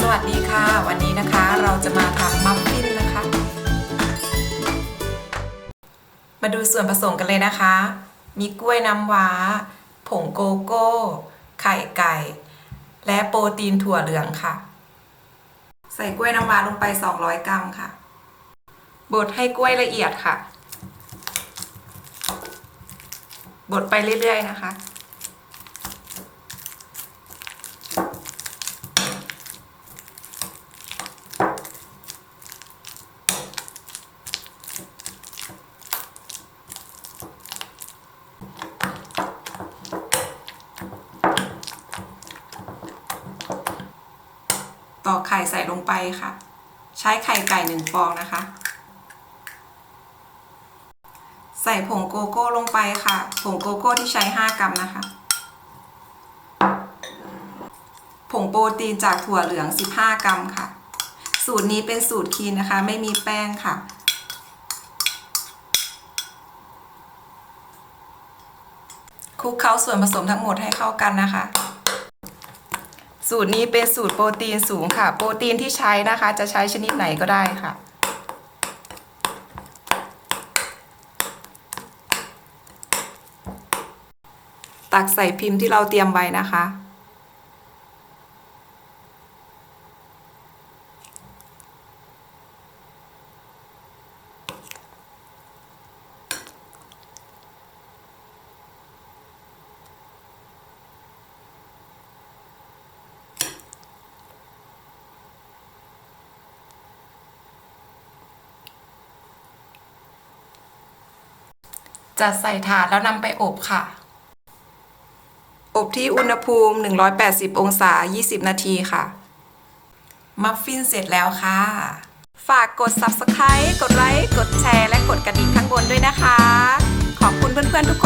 สวัสดีค่ะ วันนี้นะคะเราจะมาทำมัฟฟินนะคะ มาดูส่วนผสมกันเลยนะคะ มีกล้วยน้ำว้า ผงโกโก้ ไข่ไก่ และโปรตีนถั่วเหลืองค่ะ ใส่กล้วยน้ำว้าลงไป 200 กรัมค่ะบดให้กล้วยละเอียดค่ะบดไปเรื่อยๆนะคะ ตอกไข่ใส่ลงไปค่ะ ใช้ไข่ไก่หนึ่งฟองนะคะ ใส่ผงโกโก้ลงไปค่ะ ผงโกโก้ที่ใช้ 5 กรัมนะคะ ผงโปรตีนจากถั่วเหลือง 15 กรัมค่ะ สูตรนี้เป็นสูตรคีนนะคะ ไม่มีแป้งค่ะคลุกเคล้าส่วนผสมทั้งหมดให้เข้ากันนะคะ สูตรนี้เป็นสูตรโปรตีนสูงค่ะ โปรตีนที่ใช้นะคะ จะใช้ชนิดไหนก็ได้ค่ะ ตักใส่พิมพ์ที่เราเตรียมไว้นะคะ จัดใส่ถาดแล้วนำไปอบค่ะ อบที่อุณหภูมิ 180 องศา 20 นาทีค่ะ มัฟฟินเสร็จแล้วค่ะ ฝากกด subscribe กดไลค์ กดแชร์ และกดกระดิ่งข้างบนด้วยนะคะ ขอบคุณเพื่อนๆทุกคนที่ติดตามค่ะ